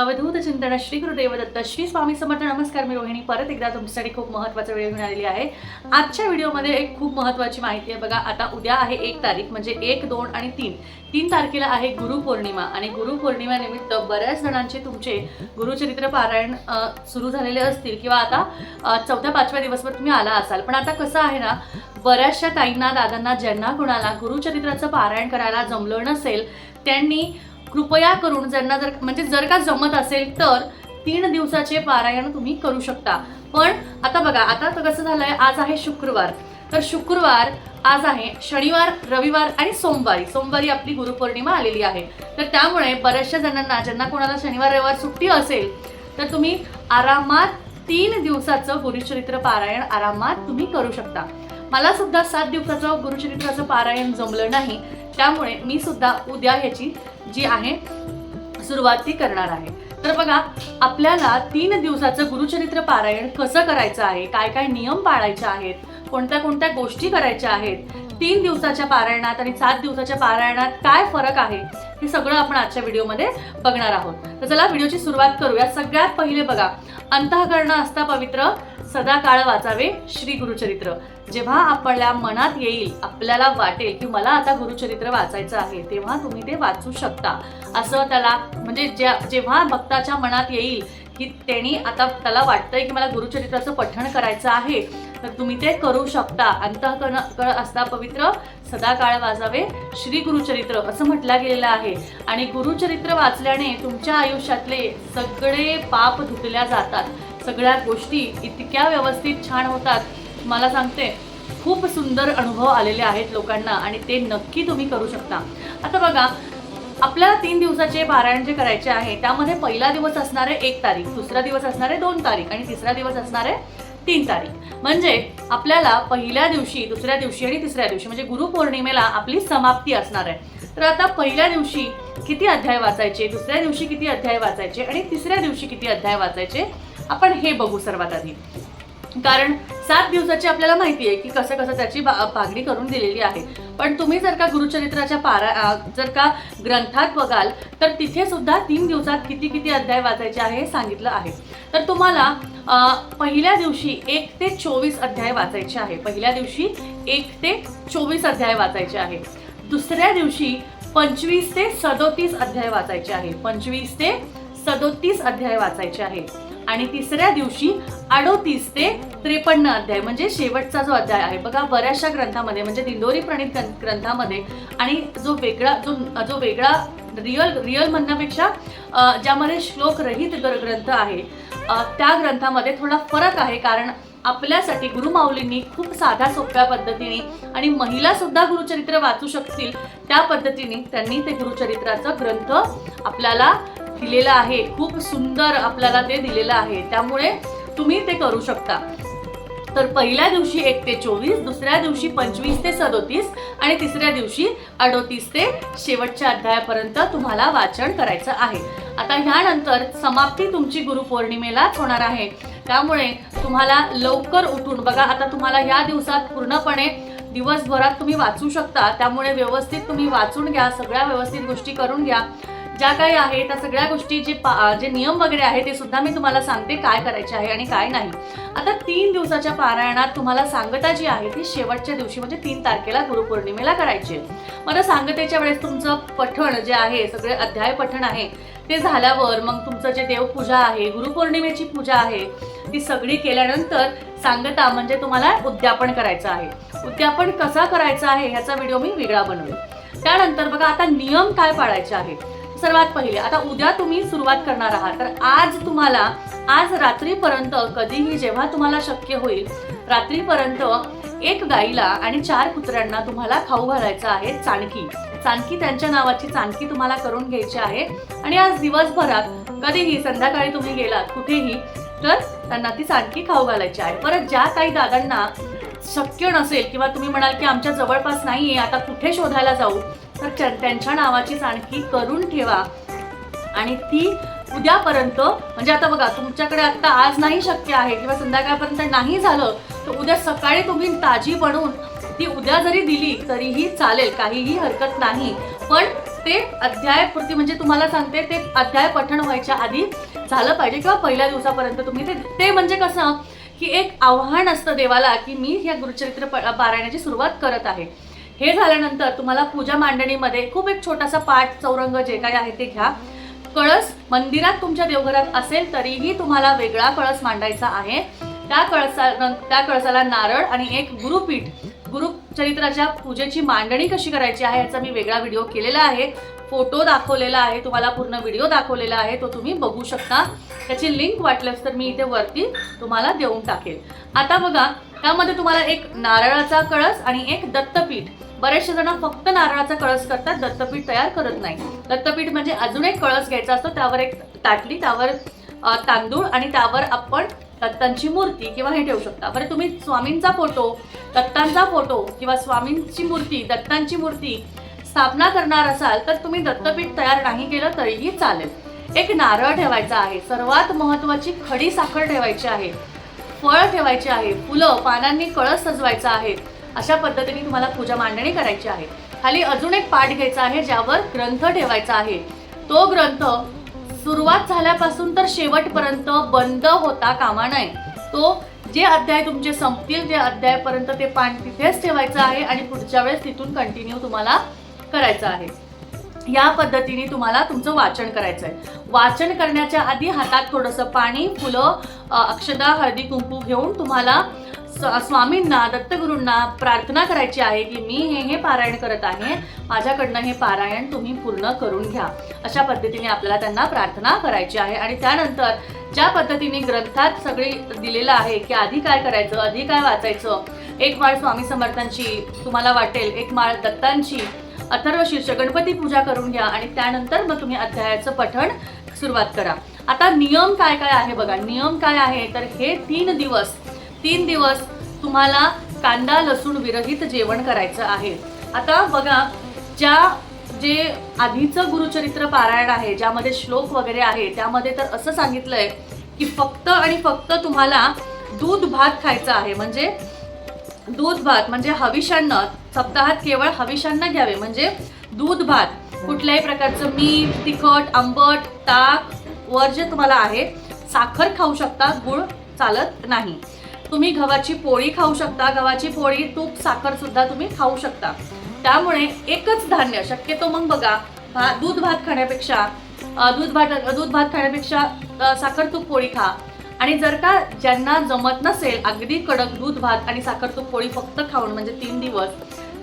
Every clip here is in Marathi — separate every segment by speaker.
Speaker 1: अवधूत चिंतन श्री गुरुदेव दत्त श्री स्वामी समर्थ नमस्कार मी रोहिणी. परत एकदा तुमच्यासाठी खूप महत्त्वाचा वेळ घेऊन आलेली आहे. आजच्या व्हिडिओमध्ये एक खूप महत्त्वाची माहिती आहे. बघा आता उद्या आहे एक तारीख म्हणजे एक दोन आणि तीन. तीन तारखेला आहे गुरुपौर्णिमा आणि गुरुपौर्णिमेनिमित्त बऱ्याच जणांचे तुमचे गुरुचरित्र पारायण सुरू झालेले असतील किंवा आता चौथ्या पाचव्या दिवसभर तुम्ही आला असाल. पण आता कसं आहे ना बऱ्याचशा ताईंना दादांना ज्यांना कुणाला गुरुचरित्राचं पारायण करायला जमलं नसेल त्यांनी कृपया करून ज्यांना जर म्हणजे जर का जमत असेल तर तीन दिवसाचे पारायण तुम्ही करू शकता. पण आता बघा आता तर कसं झालंय आज आहे शुक्रवार. तर शुक्रवार आज आहे शनिवार रविवार आणि सोमवारी. सोमवारी आपली गुरुपौर्णिमा आलेली आहे. तर त्यामुळे बऱ्याचशा जणांना ज्यांना कोणाला शनिवार रविवार सुट्टी असेल तर तुम्ही आरामात तीन दिवसाचं गुरुचरित्र पारायण आरामात तुम्ही करू शकता. मला सुद्धा सात दिवसाचं गुरुचरित्राचं पारायण जमलं नाही. त्यामुळे मी सुद्धा उद्या ह्याची जी आहे सुरुवात ती करणार आहे. तर बघा आपल्याला तीन दिवसाचं गुरुचरित्र पारायण कसं करायचं आहे काय काय नियम पाळायचे आहेत कोणत्या कोणत्या गोष्टी करायच्या आहेत तीन दिवसाच्या पारायणात आणि सात दिवसाच्या पारायणात काय फरक आहे हे सगळं आपण आजच्या व्हिडिओमध्ये बघणार आहोत. तर चला व्हिडिओची सुरुवात करूया. सगळ्यात पहिले बघा अंतःकरण असता पवित्र सदा काळ वाचावे श्री गुरुचरित्र. जेव्हा आपल्या मनात येईल आपल्याला वाटेल की मला आता गुरुचरित्र वाचायचं आहे तेव्हा तुम्ही ते वाचू शकता. असं त्याला म्हणजे ज्या जेव्हा भक्ताच्या मनात येईल की त्यांनी आता त्याला वाटतंय की मला गुरुचरित्राचं पठण करायचं आहे तर तुम्ही ते करू शकता. अंतःकरण कळ असता पवित्र सदा काळ वाजावे श्री गुरुचरित्र असं म्हटलं गेलेलं आहे. आणि गुरुचरित्र वाचल्याने तुमच्या आयुष्यातले सगळे पाप धुतल्या जातात. सगळ्या गोष्टी इतक्या व्यवस्थित छान होतात. मला सांगते खूप सुंदर अनुभव आलेले आहेत लोकांना आणि ते नक्की तुम्ही करू शकता. आता बघा आपल्याला तीन दिवसाचे पारायण जे करायचे आहे त्यामध्ये पहिला दिवस असणार आहे एक तारीख दुसरा दिवस असणार आहे दोन तारीख आणि तिसरा दिवस असणार आहे तीन तारीख. म्हणजे आपल्याला पहिल्या दिवशी दुसऱ्या दिवशी आणि तिसऱ्या दिवशी म्हणजे गुरुपौर्णिमेला आपली समाप्ती असणार आहे. तर आता पहिल्या दिवशी किती अध्याय वाचायचे दुसऱ्या दिवशी किती अध्याय वाचायचे आणि तिसऱ्या दिवशी किती अध्याय वाचायचे? आपण हे बघू सर्वात आधी. कारण सात दिवसाची आपल्याला माहिती आहे की कसं कसं त्याची बा पागणी करून दिलेली आहे. पण तुम्ही जर का गुरुचरित्राच्या पारा जर का ग्रंथात बघाल तर तिथे सुद्धा तीन दिवसात किती किती अध्याय वाचायचे आहे हे सांगितलं आहे. तर तुम्हाला पहिल्या दिवशी एक ते चोवीस अध्याय वाचायचे आहे. पहिल्या दिवशी एक ते चोवीस अध्याय वाचायचे आहे. दुसऱ्या दिवशी पंचवीस ते सदोतीस अध्याय वाचायचे आहे. पंचवीस ते सदोतीस अध्याय वाचायचे आहे. आणि तिसऱ्या दिवशी अडोतीस ते त्रेपन्न अध्याय म्हणजे शेवटचा जो अध्याय आहे बघा बऱ्याचशा ग्रंथामध्ये म्हणजे दिंडोरी प्रणित ग्रंथामध्ये आणि जो वेगळा जो जो वेगळा रिअल रिअल म्हणण्यापेक्षा ज्यामध्ये श्लोक रहित ग्रंथ आहे त्या ग्रंथामध्ये थोडा फरक आहे कारण आपल्यासाठी गुरुमाऊलींनी खूप साध्या सोप्या पद्धतीने आणि महिला सुद्धा गुरुचरित्र वाचू शकतील त्या पद्धतीने त्यांनी ते गुरुचरित्राचं ग्रंथ आपल्याला दिलेलं आहे. खूप सुंदर आपल्याला ते दिलेलं आहे. त्यामुळे तुम्ही ते करू शकता. तर पहिल्या दिवशी एक ते चोवीस दुसऱ्या दिवशी पंचवीस ते सदोतीस आणि तिसऱ्या दिवशी अडोतीस ते शेवटच्या अध्यायापर्यंत तुम्हाला वाचन करायचं आहे. आता ह्यानंतर समाप्ती तुमची गुरुपौर्णिमेलाच होणार आहे. त्यामुळे तुम्हाला लवकर उठून बघा आता तुम्हाला ह्या दिवसात पूर्णपणे दिवसभरात तुम्ही वाचू शकता. त्यामुळे व्यवस्थित तुम्ही वाचून घ्या सगळ्या व्यवस्थित गोष्टी करून घ्या. ज्या काही आहे त्या सगळ्या गोष्टी जे पा जे नियम वगैरे आहे ते सुद्धा मी तुम्हाला सांगते काय करायचे आहे आणि काय नाही. आता तीन दिवसाच्या पारायणात तुम्हाला सांगता जी आहे ती शेवटच्या दिवशी म्हणजे तीन तारखेला गुरुपौर्णिमेला करायची आहे. मग आता सांगतेच्या वेळेस तुमचं पठण जे आहे सगळे अध्याय पठण आहे ते झाल्यावर मग तुमचं जे देवपूजा आहे गुरुपौर्णिमेची पूजा आहे ती सगळी केल्यानंतर सांगता म्हणजे तुम्हाला उद्यापन करायचं आहे. उद्यापन कसा करायचा आहे ह्याचा व्हिडिओ मी वेगळा बनवेल. त्यानंतर बघा आता नियम काय पाळायचे आहेत? सर्वात पहिले. आता उद्या तुम्ही सुरुवात करणार आहात. तर आज तुम्हाला आज रात्रीपर्यंत कधीही जेव्हा तुम्हाला शक्य होईल रात्रीपर्यंत एक गाईला आणि चार कुत्र्यांना तुम्हाला खाऊ घालायचं आहे चाणकी. चाणकी त्यांच्या नावाची चाणकी तुम्हाला करून घ्यायची आहे. आणि आज दिवसभरात कधीही संध्याकाळी तुम्ही गेलात कुठेही तर त्यांना ती चाणकी खाऊ घालायची आहे. परत ज्या काही दादांना शक्य नसेल किंवा तुम्ही म्हणाल की आमच्या जवळपास नाहीये आता कुठे शोधायला जाऊ? तर त्यांच्या नावाची चाणकी करून ठेवा. आणि ती उद्यापर्यंत म्हणजे आता बघा तुमच्याकडे आता आज नाही शक्य आहे किंवा संध्याकाळपर्यंत नाही झालं तर उद्या सकाळी तुम्ही ताजी बनवून ती उद्या जरी दिली तरीही चालेल काहीही हरकत नाही. पण ते अध्यायपूर्ती म्हणजे तुम्हाला सांगते ते अध्याय पठण व्हायच्या आधी झालं पाहिजे किंवा पहिल्या दिवसापर्यंत तुम्ही ते ते म्हणजे कसं की एक आव्हान असतं देवाला की मी ह्या गुरुचरित्र प- पारायणाची सुरुवात करत आहे. हे झाल्यानंतर तुम्हाला पूजा मांडणीमध्ये खूप एक छोटासा पाठ चौरंग जे काही आहे ते घ्या. कळस मंदिरात तुमच्या देवघरात असेल तरीही तुम्हाला वेगळा कळस मांडायचा आहे. त्या कळसा त्या कळसाला नारळ आणि एक गुरुपीठ गुरुचरित्राच्या पूजेची मांडणी कशी करायची आहे याचा मी वेगळा व्हिडिओ केलेला आहे. फोटो दाखवलेला आहे तुम्हाला पूर्ण व्हिडिओ दाखवलेला आहे तो तुम्ही बघू शकता. त्याची लिंक वाटल्यास तर मी इथे वरती तुम्हाला देऊन टाकेल. आता बघा त्यामध्ये तुम्हाला एक नारळाचा कळस आणि एक दत्तपीठ. बरेचसे जण फक्त नारळाचा कळस करतात दत्तपीठ तयार करत नाही. दत्तपीठ म्हणजे अजून एक कळस घ्यायचा असतो त्यावर एक ताटली त्यावर तांदूळ आणि त्यावर आपण दत्तांची मूर्ती किंवा हे ठेवू शकता. बरं तुम्ही स्वामींचा फोटो दत्तांचा फोटो किंवा स्वामींची मूर्ती दत्तांची मूर्ती स्थापना करणार असाल तर तुम्ही दत्तपीठ तयार नाही केलं तरीही चालेल. एक नारळ ठेवायचा आहे. सर्वात महत्त्वाची खडी साखर ठेवायची आहे. फळ ठेवायचे आहे. फुलं पानांनी कळस सजवायचा आहे. अशा पद्धतीने तुम्हाला पूजा मांडणी करायची आहे. खाली अजून एक पाठ घ्यायचा आहे ज्यावर ग्रंथ ठेवायचा आहे. तो ग्रंथ सुरुवात झाल्यापासून तर शेवटपर्यंत बंद होता कामा नये. तो जे अध्याय तुमचे संपतील जे अध्यायपर्यंत ते पान तिथेच ठेवायचं आहे आणि पुढच्या वेळेस तिथून कंटिन्यू तुम्हाला करायचं आहे. या पद्धतीने तुम्हाला तुमचं वाचन करायचं आहे. वाचन करण्याच्या आधी हातात थोडंसं पाणी फुलं अक्षदा हळदी कुंकू घेऊन तुम्हाला स्वामींना दत्तगुरूंना प्रार्थना करायची आहे की मी हे हे पारायण करत आहे. माझ्याकडनं हे पारायण तुम्ही पूर्ण करून घ्या. अशा पद्धतीने आपल्याला त्यांना प्रार्थना करायची आहे. आणि त्यानंतर ज्या पद्धतीने ग्रंथात सगळी दिलेलं आहे की आधी काय करायचं आधी काय वाचायचं एक माळ स्वामी समर्थांची तुम्हाला वाटेल एक माळ दत्तांची अथर्व शीर्ष गणपती पूजा करून घ्या आणि त्यानंतर मग तुम्ही अध्यायाचं पठण सुरुवात करा. आता नियम काय काय आहे बघा. नियम काय आहे? तर हे तीन दिवस तीन दिवस तुम्हाला कांदा लसूण विरहित जेवण करायचं आहे. आता बघा ज्या जे आधीचं गुरुचरित्र पारायण आहे ज्यामध्ये श्लोक वगैरे आहे त्यामध्ये तर असं सांगितलंय की फक्त आणि फक्त तुम्हाला दूध भात खायचा आहे. म्हणजे दूध भात म्हणजे हविषान्न सप्ताहात केवळ हविषान्न घ्यावे. म्हणजे दूध भात कुठल्याही प्रकारचं मीठ तिखट आंबट ताक वर जे तुम्हाला आहे. साखर खाऊ शकता गुळ चालत नाही. तुम्ही गव्हाची पोळी खाऊ शकता. गव्हाची पोळी तूप साखर सुद्धा तुम्ही खाऊ शकता. त्यामुळे एकच धान्य शक्यतो मग बघा हा दूध भात खाण्यापेक्षा दूध भात दूध भात खाण्यापेक्षा साखर तूप पोळी खा. आणि जर का ज्यांना जमत नसेल अगदी कडक दूध भात आणि साखर तूप पोळी फक्त खाऊन म्हणजे तीन दिवस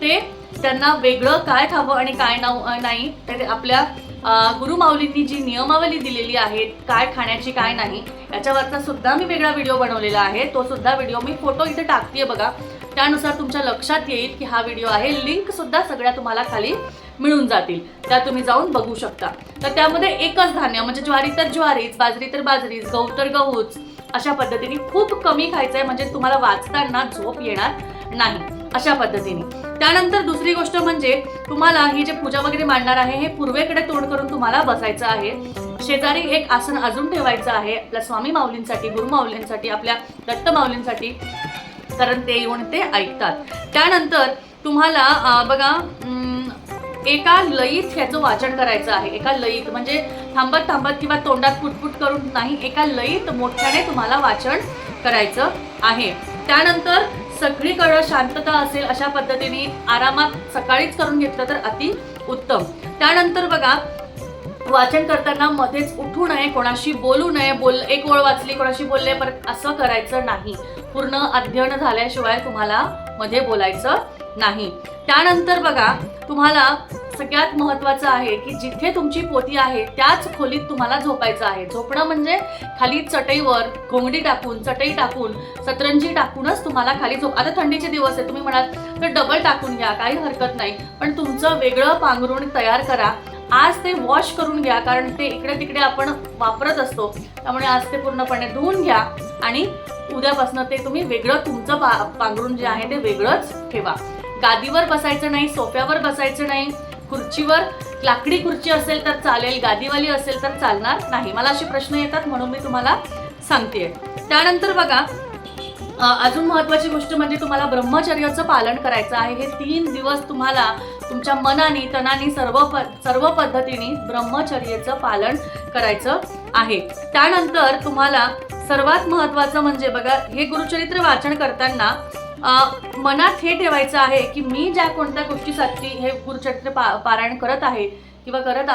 Speaker 1: ते त्यांना वेगळं काय खावं आणि काय नाव नाही ते आपल्या गुरुमाऊलींनी जी नियमावली दिलेली आहे काय खाण्याची काय नाही याच्यावरचा सुद्धा मी वेगळा व्हिडिओ बनवलेला आहे. तो सुद्धा व्हिडिओ मी फोटो इथे टाकते बघा. त्यानुसार तुमच्या लक्षात येईल की हा व्हिडिओ आहे. लिंक सुद्धा सगळ्या तुम्हाला खाली मिळून जातील. त्या तुम्ही जाऊन बघू शकता. तर त्यामध्ये एकच धान्य म्हणजे ज्वारी तर ज्वारीच बाजरी तर बाजरीच गहू तर गहूच अशा पद्धतीने खूप कमी खायचं आहे म्हणजे तुम्हाला वाचताना झोप येणार नाही. अशा पद्धतीने. त्यानंतर दुसरी गोष्ट म्हणजे तुम्हाला ही जे पूजा वगैरे मांडणार आहे हे पूर्वेकडे तोंड करून तुम्हाला बसायचं आहे. शेजारी एक आसन अजून ठेवायचं आहे आपल्या स्वामी माऊलींसाठी गुरु माऊलींसाठी आपल्या दत्त माऊलींसाठी कारण ते येऊन ते ऐकतात. त्यानंतर तुम्हाला बघा एका लयीत ह्याचं वाचन करायचं आहे. एका लयीत म्हणजे थांबत थांबत किंवा तोंडात पुटपुट करून नाही एका लयीत मोठ्याने तुम्हाला वाचन करायचं आहे. त्यानंतर सगळीकडं शांतता असेल अशा पद्धतीने आरामात सकाळीच करून घेतलं तर अति उत्तम. त्यानंतर बघा वाचन करताना मध्येच उठू नये कोणाशी बोलू नये बोल एक ओळ वाचली कोणाशी बोलले परत असं करायचं नाही. पूर्ण अध्ययन झाल्याशिवाय तुम्हाला मध्ये बोलायचं नाही. त्यानंतर बघा तुम्हाला सगळ्यात महत्वाचं आहे की जिथे तुमची पोती आहे त्याच खोलीत तुम्हाला झोपायचं आहे. झोपणं म्हणजे खाली चटईवर घोंगडी टाकून चटई टाकून सतरंजी टाकूनच तुम्हाला खाली झोप आता थंडीचे दिवस आहे तुम्ही म्हणाल तर डबल टाकून घ्या काही हरकत नाही. पण तुमचं वेगळं पांघरुण तयार करा. आज ते वॉश करून घ्या कारण ते इकडे तिकडे आपण वापरत असतो. त्यामुळे आज ते पूर्णपणे धुवून घ्या आणि उद्यापासून ते तुम्ही वेगळं तुमचं पा पांघरून जे आहे ते वेगळंच ठेवा. गादीवर बसायचं नाही सोफ्यावर बसायचं नाही. खुर्चीवर लाकडी खुर्ची असेल तर चालेल गादीवाली असेल तर चालणार नाही. मला असे प्रश्न येतात म्हणून मी तुम्हाला सांगते त्यानंतर बघा अजून महत्वाची गोष्ट म्हणजे तुम्हाला ब्रह्मचर्याचं पालन करायचं आहे. हे तीन दिवस तुम्हाला तुमच्या मनाने तनाने सर्व प सर्व पद्धतीने ब्रह्मचर्याचं पालन करायचं आहे. त्यानंतर तुम्हाला सर्वात महत्त्वाचं म्हणजे बघा हे गुरुचरित्र वाचन करताना मनात हे ठेवायचं आहे की मी ज्या कोणत्या गोष्टीसाठी हे गुरुचरित्र पा पारायण करत आहे किंवा करत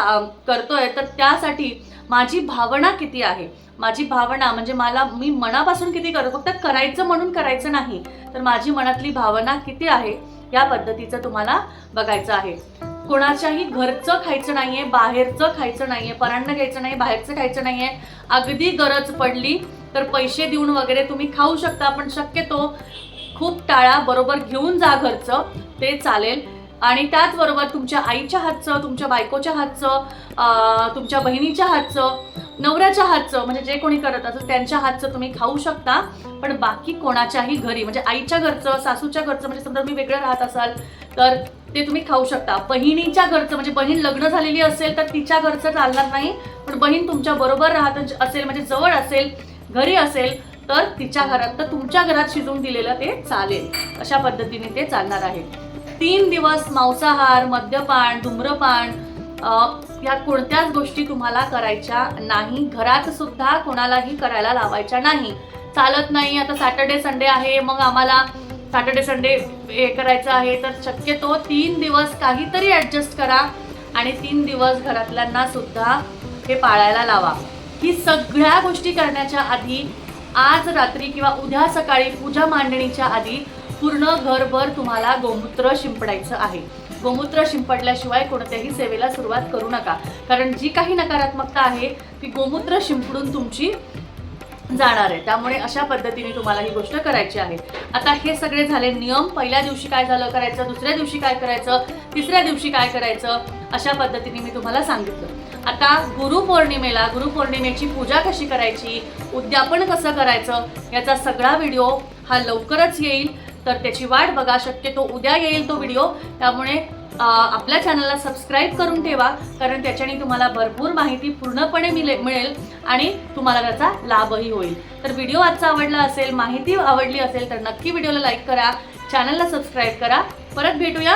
Speaker 1: करतोय तर त्यासाठी माझी भावना किती आहे? माझी भावना म्हणजे मला मी मनापासून किती करतो फक्त करायचं म्हणून करायचं नाही तर माझी मनातली भावना किती आहे? या पद्धतीचं तुम्हाला बघायचं आहे. कोणाच्याही घरचं खायचं नाहीये बाहेरचं खायचं नाहीये परांना घ्यायचं नाही बाहेरचं खायचं नाहीये अगदी गरज पडली तर पैसे देऊन वगैरे तुम्ही खाऊ शकता पण शक्यतो खूप टाळा बरोबर घेऊन जा घरचं ते चालेल. आणि त्याचबरोबर तुमच्या आईच्या हातचं तुमच्या बायकोच्या हातचं तुमच्या बहिणीच्या हातचं नवऱ्याच्या हातचं म्हणजे जे कोणी करत असेल त्यांच्या हातचं तुम्ही खाऊ शकता. पण बाकी कोणाच्याही घरी म्हणजे आईच्या घरचं सासूच्या घरचं म्हणजे समजा तुम्ही वेगळं राहत असाल तर ते तुम्ही खाऊ शकता. बहिणीच्या घरचं म्हणजे बहीण लग्न झालेली असेल तर तिच्या घरचं चालणार नाही. पण बहीण तुमच्या बरोबर राहत असेल म्हणजे जवळ असेल घरी असेल तर तिच्या घरात तर तुमच्या घरात शिजवून दिलेलं ते चालेल. अशा पद्धतीने ते चालणार आहे. तीन दिवस मांसाहार मद्यपान धूम्रपान या कोणत्याच गोष्टी तुम्हाला करायच्या नाही. घरात सुद्धा कोणालाही करायला लावायच्या नाही. चालत नाही. आता सॅटर्डे संडे आहे. मग आम्हाला सॅटर्डे संडे हे करायचं आहे. तर शक्यतो तीन दिवस काहीतरी ॲडजस्ट करा आणि तीन दिवस घरातल्यांना सुद्धा हे पाळायला लावा. ही सगळ्या गोष्टी करण्याच्या आधी आज रात्री किंवा उद्या सकाळी पूजा मांडणीच्या आधी पूर्ण घरभर तुम्हाला गोमूत्र शिंपडायचं आहे. गोमूत्र शिंपडल्याशिवाय कोणत्याही सेवेला सुरुवात करू नका. कारण जी काही नकारात्मकता आहे ती गोमूत्र शिंपडून तुमची जाणार आहे. त्यामुळे अशा पद्धतीने तुम्हाला ही गोष्ट करायची आहे. आता हे सगळे झाले नियम. पहिल्या दिवशी काय झालं करायचं? दुसऱ्या दिवशी काय करायचं? तिसऱ्या दिवशी काय करायचं? अशा पद्धतीने मी तुम्हाला सांगितलं. आता गुरुपौर्णिमेला गुरुपौर्णिमेची पूजा कशी करायची उद्यापन कसं करायचं याचा सगळा व्हिडिओ हा लवकरच येईल. तर त्याची वाट बघा शक्यतो उद्या येईल तो व्हिडिओ. त्यामुळे आपल्या चॅनलला सबस्क्राईब करून ठेवा कारण त्याच्याने तुम्हाला भरपूर माहिती पूर्णपणे मिले मिळेल आणि तुम्हाला त्याचा लाभही होईल. तर व्हिडिओ आजचा आवडला असेल माहिती आवडली असेल तर नक्की व्हिडिओला लाईक करा चॅनलला सबस्क्राईब करा. परत भेटूया